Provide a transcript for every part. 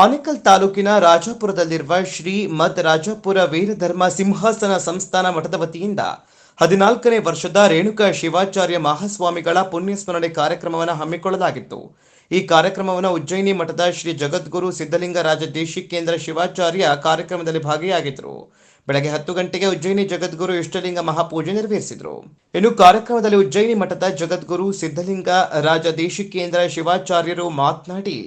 ಆನೇಕಲ್ ತಾಲೂಕಿನ ರಾಜಾಪುರದಲ್ಲಿರುವ ಶ್ರೀ ಮದ್ ರಾಜಾಪುರ ವೀರಧರ್ಮ ಸಿಂಹಾಸನ ಸಂಸ್ಥಾನ ಮಠದ ವತಿಯಿಂದ ಹದಿನಾಲ್ಕನೇ ವರ್ಷದ ರೇಣುಕಾ ಶಿವಾಚಾರ್ಯ ಮಹಾಸ್ವಾಮಿಗಳ ಪುಣ್ಯಸ್ಮರಣೆ ಕಾರ್ಯಕ್ರಮವನ್ನು ಹಮ್ಮಿಕೊಳ್ಳಲಾಗಿತ್ತು. ಈ ಕಾರ್ಯಕ್ರಮವನ್ನು ಉಜ್ಜಯಿನಿ ಮಠದ ಶ್ರೀ ಜಗದ್ಗುರು ಸಿದ್ಧಲಿಂಗರಾಜ ದೇಶಿಕೇಂದ್ರ ಶಿವಾಚಾರ್ಯ ಕಾರ್ಯಕ್ರಮದಲ್ಲಿ ಭಾಗಿಯಾಗಿದ್ದರು. ಬೆಳಗ್ಗೆ ಹತ್ತು ಗಂಟೆಗೆ ಉಜ್ಜಯಿನಿ ಜಗದ್ಗುರು ಇಷ್ಟಲಿಂಗ ಮಹಾಪೂಜೆ ನೆರವೇರಿಸಿದರು. ಇನ್ನು ಕಾರ್ಯಕ್ರಮದಲ್ಲಿ ಉಜ್ಜಯಿನಿ ಮಠದ ಜಗದ್ಗುರು ಸಿದ್ಧಲಿಂಗ ರಾಜ ದೇಶಿಕೇಂದ್ರ ಶಿವಾಚಾರ್ಯರು ಮಾತನಾಡಿ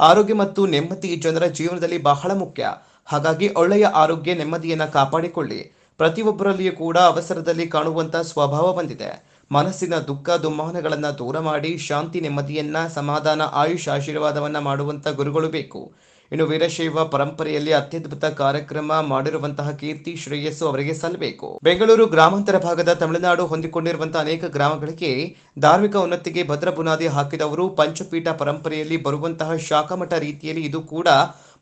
ಆರೋಗ್ಯ ಮತ್ತು ನೆಮ್ಮದಿ ಜನರ ಜೀವನದಲ್ಲಿ ಬಹಳ ಮುಖ್ಯ. ಹಾಗಾಗಿ ಒಳ್ಳೆಯ ಆರೋಗ್ಯ, ನೆಮ್ಮದಿಯನ್ನ ಕಾಪಾಡಿಕೊಳ್ಳಿ. ಪ್ರತಿಯೊಬ್ಬರಲ್ಲಿಯೂ ಕೂಡ ಅವಸರದಲ್ಲಿ ಕಾಣುವಂತ ಸ್ವಭಾವ ಬಂದಿದೆ. ಮನಸ್ಸಿನ ದುಃಖ ದುಮ್ಮಾನಗಳನ್ನ ದೂರ ಮಾಡಿ ಶಾಂತಿ, ನೆಮ್ಮದಿಯನ್ನ, ಸಮಾಧಾನ, ಆಯುಷ್, ಆಶೀರ್ವಾದವನ್ನ ಮಾಡುವಂತ ಗುರುಗಳು ಬೇಕು. ಇನ್ನು ವೀರಶೈವ ಪರಂಪರೆಯಲ್ಲಿ ಅತ್ಯದ್ಭುತ ಕಾರ್ಯಕ್ರಮ ಮಾಡಿರುವಂತಹ ಕೀರ್ತಿ ಶ್ರೇಯಸ್ಸು ಅವರಿಗೆ ಸಲ್ಲಬೇಕು. ಬೆಂಗಳೂರು ಗ್ರಾಮಾಂತರ ಭಾಗದ ತಮಿಳುನಾಡು ಹೊಂದಿಕೊಂಡಿರುವಂತಹ ಅನೇಕ ಗ್ರಾಮಗಳಿಗೆ ಧಾರ್ಮಿಕ ಉನ್ನತಿಗೆ ಭದ್ರ ಬುನಾದಿ ಹಾಕಿದವರು ಪಂಚಪೀಠ ಪರಂಪರೆಯಲ್ಲಿ ಬರುವಂತಹ ಶಾಖಮಠ ರೀತಿಯಲ್ಲಿ ಇದು ಕೂಡ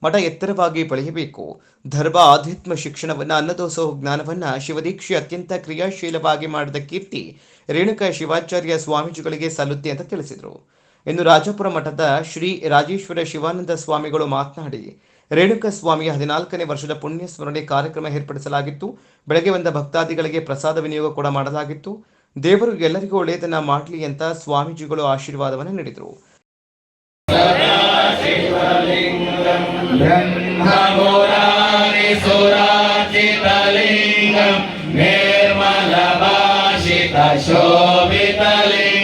ಮಠ ಎತ್ತರವಾಗಿ ಬೆಳೆಯಬೇಕು. ಧರ್ಮ ಆಧ್ಯಾತ್ಮ ಶಿಕ್ಷಣವನ್ನ ಅನ್ನದೋಸೋ ಜ್ಞಾನವನ್ನ ಶಿವದೀಕ್ಷೆ ಅತ್ಯಂತ ಕ್ರಿಯಾಶೀಲವಾಗಿ ಮಾಡಿದ ಕೀರ್ತಿ ರೇಣುಕಾ ಶಿವಾಚಾರ್ಯ ಸ್ವಾಮೀಜಿಗಳಿಗೆ ಸಲ್ಲುತ್ತೆ ಅಂತ ತಿಳಿಸಿದರು. ಎಂದು ರಾಜಪುರ ಮಠದ ಶ್ರೀ ರಾಜೇಶ್ವರ ಶಿವಾನಂದ ಸ್ವಾಮಿಗಳು ಮಾತನಾಡಿ ರೇಣುಕ ಸ್ವಾಮಿಯ ಹದಿನಾಲ್ಕನೇ ವರ್ಷದ ಪುಣ್ಯ ಸ್ಮರಣೆ ಕಾರ್ಯಕ್ರಮ ಏರ್ಪಡಿಸಲಾಗಿತ್ತು. ಬೆಳಗ್ಗೆ ಬಂದ ಭಕ್ತಾದಿಗಳಿಗೆ ಪ್ರಸಾದ ವಿನಿಯೋಗ ಕೂಡ ಮಾಡಲಾಗಿತ್ತು. ದೇವರು ಎಲ್ಲರಿಗೂ ಒಳ್ಳೆಯದನ್ನ ಮಾಡಲಿ ಅಂತ ಸ್ವಾಮೀಜಿಗಳು ಆಶೀರ್ವಾದವನ್ನು ನೀಡಿದರು. ಶೋಭಿತಲಿಂಗ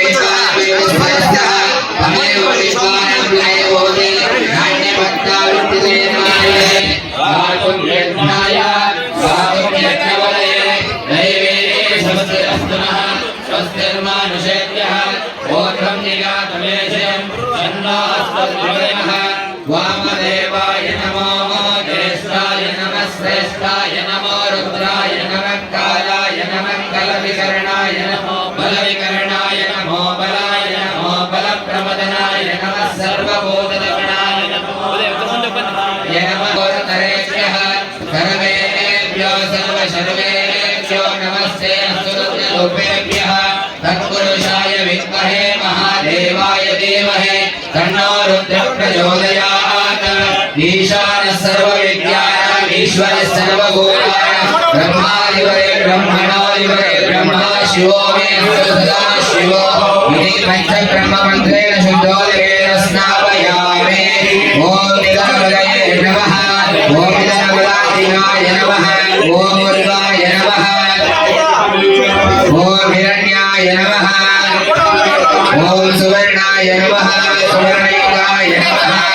वामदेवाय नमो ज्येष्ठाय नमः श्रेष्ठाय नमो रुद्राय नमः कालाय नमः कलविकरणाय नमो बलविकरणाय नमो बलाय नमो बलप्रमदनाय नमः सर्वभूतदगणाय नमो य नमः गोरतरेभ्यः सर्वेभ्यो सर्वशर्वेभ्यो नमस्ते अस्तुरुद्ररूपेभ्यः तन्नो रुद्रः प्रचोदयात् ईशानः सर्वविद्यानाम् ईश्वरः सर्वभूतानां ब्रह्मादिवरे ब्रह्मणोदिवरे ब्रह्मा शिवो मे सदा शिवो। इति पञ्चब्रह्ममन्त्रेण शुद्धोदकेन स्नापयामि। ॐ निगमदये नमः। ॐ निगमदादिनाय नमः। ॐ मुर्गाय नमः। ॐ हिरण्याय नमः। ॐ सुवर्णाय नमः।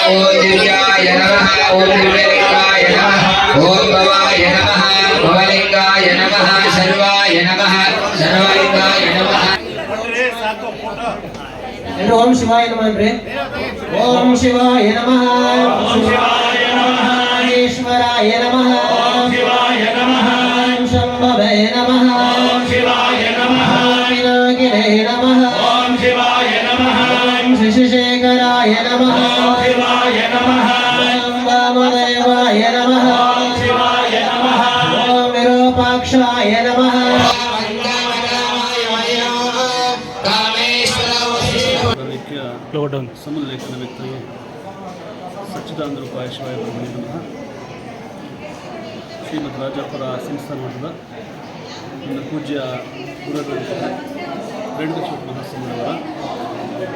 ఓం దివ్యాయ నమః ఓం దివ్యలింగాయ నమః ఓం భవాయ నమః భవలింగాయ నమః సర్వాయ నమః సర్వలింగాయ నమః. ఓం శివాయ నమః ఓం శివాయ నమః ఓం శివాయ నమః ఈశ్వరాయ నమః ఓం శివాయ నమః శంభవే నమః. ವಿರೂಪಾಕ್ಷಾಯ ನಮಃ. ಲೇಖ್ಯ ಸಮಲೇಖನ ವ್ಯಕ್ತಿ ಸಚ್ಚಿದಾನಂದ ರೂಪಾಯ ಶಿವಾಯ ನಮಃ. ಶ್ರೀಮದ್ ರಾಜಾಪುರ ಸಂಸ್ಥಾನ ಮಠದ ಪೂಜ್ಯ ಗುರುಗಳ ರೇಣುಕೇಶ್ವರ ಮಹಾಸ್ವಾಮಿಯವರ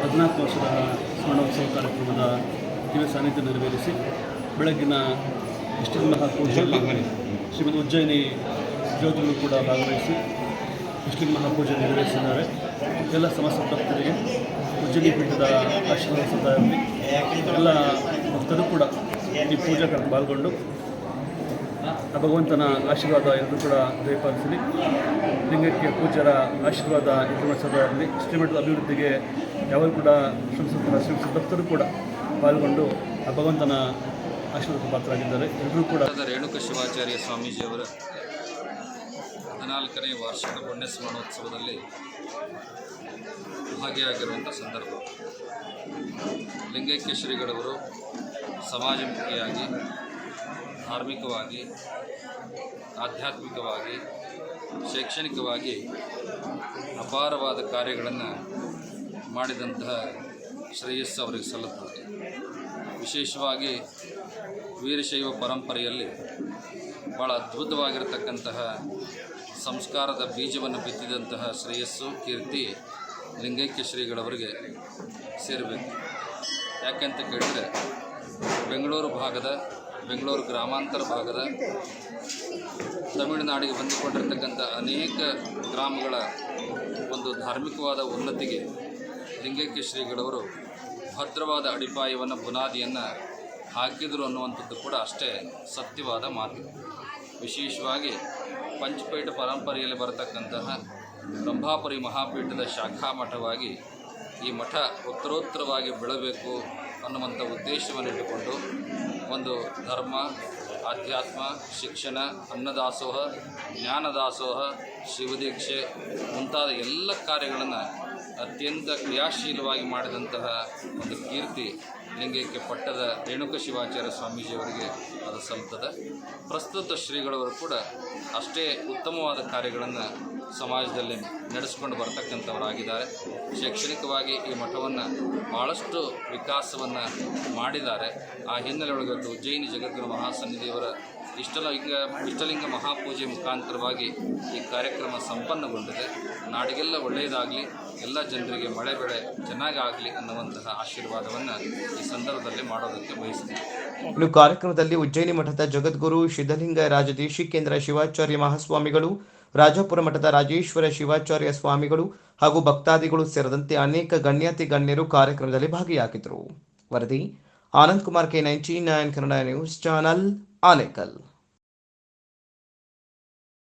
ಹದಿನಾಲ್ಕು ವರ್ಷದ ಸ್ಮರಣೋತ್ಸವ ಕಾರ್ಯಕ್ರಮದ ದಿವ್ಯ ಸಾನ್ನಿಧ್ಯ ನೆರವೇರಿಸಿ ಬೆಳಗ್ಗಿನ ಇಷ್ಟ ಮಹಾಪೂಜೆಯಲ್ಲಿ ಶ್ರೀಮದ್ ಉಜ್ಜಯಿನಿ ಜ್ಯೋತಿಗಳು ಕೂಡ ಭಾಗವಹಿಸಿ ಮುಸ್ಲಿಂ ಮಹಾಪೂಜೆ ನೆರವೇರಿಸಿದ್ದಾರೆ. ಎಲ್ಲ ಸಮಸ್ತ ಭಕ್ತರಿಗೆ ಉಜ್ಜನಿ ಪೀಠದ ಆಶೀರ್ವಾದ ಎಲ್ಲ ಭಕ್ತರು ಕೂಡ ಈ ಪೂಜಾ ಪಾಲ್ಗೊಂಡು ಆ ಭಗವಂತನ ಆಶೀರ್ವಾದ ಎಲ್ಲರೂ ಕೂಡ ದಯಪಾಲಿಸಲಿ. ಲಿಂಗಕ್ಕೆ ಪೂಜ್ಯರ ಆಶೀರ್ವಾದ ಇರಲಿ ಶ್ರೀಮಠದ ಅಭಿವೃದ್ಧಿಗೆ ಯಾವಾಗ ಕೂಡ ಶ್ರಮಿಸುತ್ತಾರೆ ಶ್ರೀ ಭಕ್ತರು ಕೂಡ ಪಾಲ್ಗೊಂಡು ಆ ಭಗವಂತನ ಆಶೀರ್ವಾದ ಪಾತ್ರರಾಗಿದ್ದಾರೆ. ಎಲ್ಲರೂ ಕೂಡ ರೇಣುಕ ಶಿವಾಚಾರ್ಯ ಸ್ವಾಮೀಜಿಯವರ ಹದಿನಾಲ್ಕನೇ ವಾರ್ಷಿಕ ಪುಣ್ಯ ಸ್ಮರಣೋತ್ಸವದಲ್ಲಿ ಭಾಗಿಯಾಗಿರುವಂಥ ಸಂದರ್ಭ. ಲಿಂಗೈಕ್ಯ ಶ್ರೀಗಳವರು ಸಮಾಜಮುಖಿಯಾಗಿ, ಧಾರ್ಮಿಕವಾಗಿ, ಆಧ್ಯಾತ್ಮಿಕವಾಗಿ, ಶೈಕ್ಷಣಿಕವಾಗಿ ಅಪಾರವಾದ ಕಾರ್ಯಗಳನ್ನು ಮಾಡಿದಂತಹ ಶ್ರೇಯಸ್ಸು ಅವರಿಗೆ ಸಲ್ಲುತ್ತದೆ. ವಿಶೇಷವಾಗಿ ವೀರಶೈವ ಪರಂಪರೆಯಲ್ಲಿ ಭಾಳ ಅದ್ಭುತವಾಗಿರತಕ್ಕಂತಹ ಸಂಸ್ಕಾರದ ಬೀಜವನ್ನು ಬಿತ್ತಿದಂತಹ ಶ್ರೇಯಸ್ಸು, ಕೀರ್ತಿ ಲಿಂಗೈಕ್ಯ ಶ್ರೀಗಳವರಿಗೆ ಸೇರಬೇಕು. ಯಾಕೆಂತ ಕೇಳಿದರೆ, ಬೆಂಗಳೂರು ಭಾಗದ, ಬೆಂಗಳೂರು ಗ್ರಾಮಾಂತರ ಭಾಗದ ತಮಿಳುನಾಡಿಗೆ ಹೊಂದಿಕೊಂಡಿರ್ತಕ್ಕಂಥ ಅನೇಕ ಗ್ರಾಮಗಳ ಒಂದು ಧಾರ್ಮಿಕವಾದ ಉನ್ನತಿಗೆ ಲಿಂಗೈಕ್ಯ ಶ್ರೀಗಳವರು ಭದ್ರವಾದ ಅಡಿಪಾಯವನ್ನು, ಬುನಾದಿಯನ್ನು ಹಾಕಿದರು ಅನ್ನುವಂಥದ್ದು ಕೂಡ ಅಷ್ಟೇ ಸತ್ಯವಾದ ಮಾತು. ವಿಶೇಷವಾಗಿ ಪಂಚಪೀಠ ಪರಂಪರೆಯಲ್ಲಿ ಬರತಕ್ಕಂತಹ ರಂಭಾಪುರಿ ಮಹಾಪೀಠದ ಶಾಖಾ ಮಠವಾಗಿ ಈ ಮಠ ಉತ್ತರೋತ್ತರವಾಗಿ ಬೆಳಬೇಕು ಅನ್ನುವಂಥ ಉದ್ದೇಶವನ್ನಿಟ್ಟುಕೊಂಡು ಒಂದು ಧರ್ಮ, ಆಧ್ಯಾತ್ಮ, ಶಿಕ್ಷಣ, ಅನ್ನದಾಸೋಹ, ಜ್ಞಾನದಾಸೋಹ, ಶಿವದೀಕ್ಷೆ ಮುಂತಾದ ಎಲ್ಲ ಕಾರ್ಯಗಳನ್ನು ಅತ್ಯಂತ ಕ್ರಿಯಾಶೀಲವಾಗಿ ಮಾಡಿದಂತಹ ಒಂದು ಕೀರ್ತಿ ಲಿಂಗೈಕ್ಯ ಪಟ್ಟದ ರೇಣುಕ ಶಿವಾಚಾರ್ಯ ಸ್ವಾಮೀಜಿಯವರಿಗೆ ಅದು ಸಲ್ತದೆ ಪ್ರಸ್ತುತ ಶ್ರೀಗಳವರು ಕೂಡ ಅಷ್ಟೇ ಉತ್ತಮವಾದ ಕಾರ್ಯಗಳನ್ನು ಸಮಾಜದಲ್ಲಿ ನಡೆಸ್ಕೊಂಡು ಬರತಕ್ಕಂಥವರಾಗಿದ್ದಾರೆ. ಶೈಕ್ಷಣಿಕವಾಗಿ ಈ ಮಠವನ್ನು ಭಾಳಷ್ಟು ವಿಕಾಸವನ್ನು ಮಾಡಿದ್ದಾರೆ. ಆ ಹಿನ್ನೆಲೆ ಒಳಗೆ ಜೈನ ಉಜ್ಜಯಿನಿ ಜಗದ್ಗುರು ಮಹಾಸನ್ನಿಧಿಯವರ ಇಷ್ಟಲಿಂಗ ಇಷ್ಟಲಿಂಗ ಮಹಾಪೂಜೆ ಮುಖಾಂತರವಾಗಿ ಈ ಕಾರ್ಯಕ್ರಮ ಸಂಪನ್ನಗೊಂಡಿದೆ. ನಾಡಿಗೆಲ್ಲ ಒಳ್ಳೆಯದಾಗಲಿ, ಎಲ್ಲ ಜನರಿಗೆ ಮಳೆ ಬೆಳೆ ಚೆನ್ನಾಗಾಗಲಿ ಅನ್ನುವಂತಹ ಆಶೀರ್ವಾದವನ್ನು ಈ ಸಂದರ್ಭದಲ್ಲಿ ಮಾಡೋದಕ್ಕೆ ಬಯಸ್ತೀನಿ. ಇನ್ನು ಕಾರ್ಯಕ್ರಮದಲ್ಲಿ ಉಜ್ಜಯಿನಿ ಮಠದ ಜಗದ್ಗುರು ಸಿದ್ಧಲಿಂಗ ರಾಜದೇಶಿಕೇಂದ್ರ ಶಿವಾಚಾರ್ಯ ಮಹಾಸ್ವಾಮಿಗಳು, ರಾಜಾಪುರ ಮಠದ ರಾಜೇಶ್ವರ ಶಿವಾಚಾರ್ಯ ಸ್ವಾಮಿಗಳು ಹಾಗೂ ಭಕ್ತಾದಿಗಳು ಸೇರಿದಂತೆ ಅನೇಕ ಗಣ್ಯಾತಿ ಗಣ್ಯರು ಕಾರ್ಯಕ್ರಮದಲ್ಲಿ ಭಾಗಿಯಾಗಿದ್ದರು. ವರದಿ Anand Kumar K ninety nine Kannada news channel. Anekal